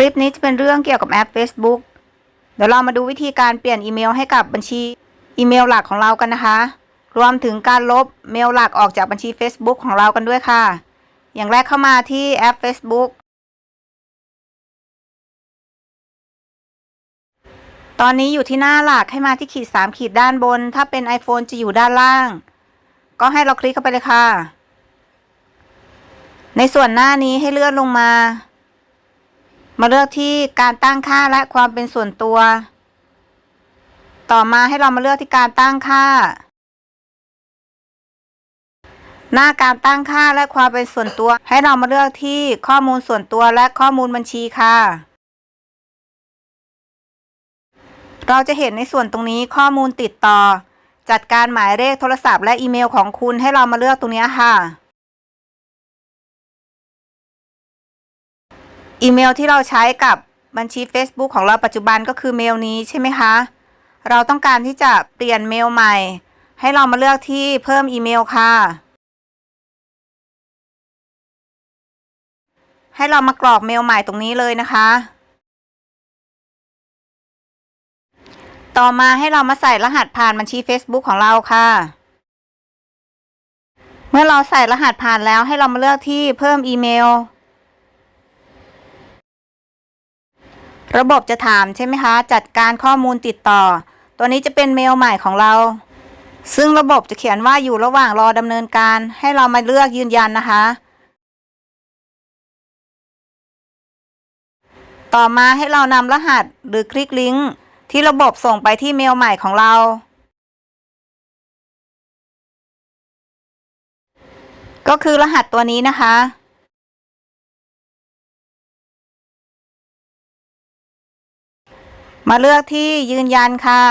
ลิปนี้จะเป็นเรื่องเกี่ยวกับแอป Facebook เดี๋ยวเรามาดูวิธีการเปลี่ยนอีเมลให้กับบัญชีอีเมลหลักของเรากันนะคะ รวมถึงการลบเมลหลักออกจากบัญชี Facebook ของเรากันด้วยค่ะ อย่างแรกเข้ามาที่แอป Facebook ตอนนี้อยู่ที่หน้าหลักให้มาที่ขีด 3 ขีดด้านบน ถ้าเป็น iPhone จะอยู่ด้านล่าง ก็ให้เราคลิกเข้าไปเลยค่ะ ในส่วนหน้านี้ให้เลื่อนลงมา มาเลือกที่การตั้งค่าและความเป็นส่วนตัว ต่อมาให้เรามาเลือกที่การตั้งค่า หน้าการตั้งค่าและความเป็นส่วนตัว ให้เรามาเลือกที่ข้อมูลส่วนตัวและข้อมูลบัญชีค่ะ เราจะเห็นในส่วนตรงนี้ข้อมูลติดต่อ จัดการหมายเลขโทรศัพท์และอีเมลของคุณให้เรามาเลือกตรงนี้ค่ะ อีเมลที่เราใช้กับบัญชี Facebook ของเราปัจจุบันก็คือเมลนี้ใช่ไหมคะ เราต้องการที่จะเปลี่ยนเมลใหม่ ให้เรามาเลือกที่เพิ่มอีเมลค่ะ ให้เรามากรอกเมลใหม่ตรงนี้เลยนะคะ ต่อมาให้เรามาใส่รหัสผ่านบัญชี Facebook ของเราค่ะ เมื่อเราใส่รหัสผ่านแล้วให้เรามาเลือกที่เพิ่มอีเมล ระบบจะถามใช่ไหมคะ จัดการข้อมูลติดต่อ ตัวนี้จะเป็นเมลใหม่ของเรา ซึ่งระบบจะเขียนว่าอยู่ระหว่างรอดำเนินการ ให้เรามาเลือกยืนยันนะคะ ต่อมาให้เรานำรหัสหรือคลิกลิงก์ที่ระบบส่งไปที่เมลใหม่ของเรา ก็คือรหัสตัวนี้นะคะ มาเลือกที่ยืนยันค่ะ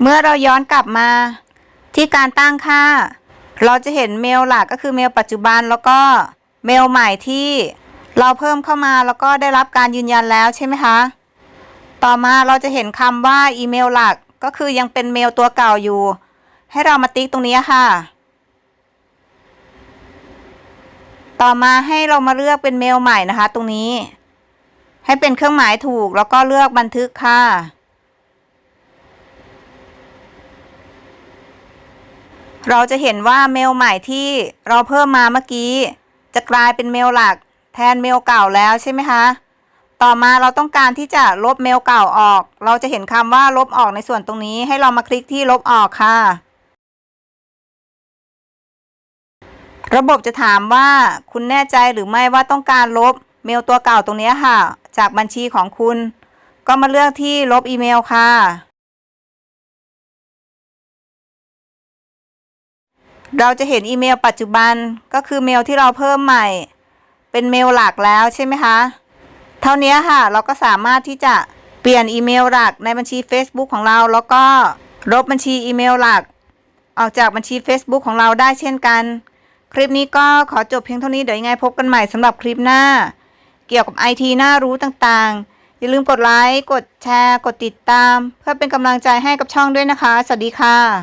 เมื่อเราย้อนกลับมาที่การตั้งค่า เราจะเห็นเมลหลักก็คือเมลปัจจุบันแล้วก็เมลใหม่ที่เราเพิ่มเข้ามาแล้วก็ได้รับการยืนยันแล้วใช่ไหมคะ ต่อมาเราจะเห็นคำว่าอีเมลหลักก็คือยังเป็นเมลตัวเก่าอยู่ ให้เรามาติ๊กตรงนี้ค่ะ ต่อมาให้เรามาเลือกเป็นเมลใหม่นะคะ ตรงนี้ ให้เป็นเครื่องหมายถูกแล้วก็เลือกบันทึกค่ะเราจะเห็นว่าเมลใหม่ที่เราเพิ่มมาเมื่อกี้ จะกลายเป็นเมลหลัก แทนเมลเก่าแล้วใช่ไหมคะ ต่อมาเราต้องการที่จะลบเมลเก่าออก เราจะเห็นคำว่าลบออกในส่วนตรงนี้ ให้เรามาคลิกที่ลบออกค่ะ ระบบจะถามว่าคุณแน่ใจหรือไม่ว่าต้องการลบเมลตัวเก่าตรงนี้ค่ะ จากบัญชีของคุณ ก็มาเลือกที่ลบอีเมลค่ะ เราจะเห็นอีเมลปัจจุบันก็คือเมลที่เราเพิ่มใหม่ เป็นเมลหลักแล้วใช่ไหมคะ เท่านี้ค่ะ เราก็สามารถที่จะเปลี่ยนอีเมลหลักในบัญชี Facebook ของเรา แล้วก็ลบบัญชีอีเมลหลัก ออกจากบัญชี Facebook ของเราได้เช่นกัน คลิปนี้ก็ขอจบเพียงเท่านี้เดี๋ยวยังไงพบกันใหม่สำหรับคลิปหน้า เกี่ยวกับไอทีน่ารู้ต่างๆ อย่าลืมกดไลค์ กดแชร์ กดติดตาม เพื่อเป็นกำลังใจให้กับช่องด้วยนะคะ สวัสดีค่ะ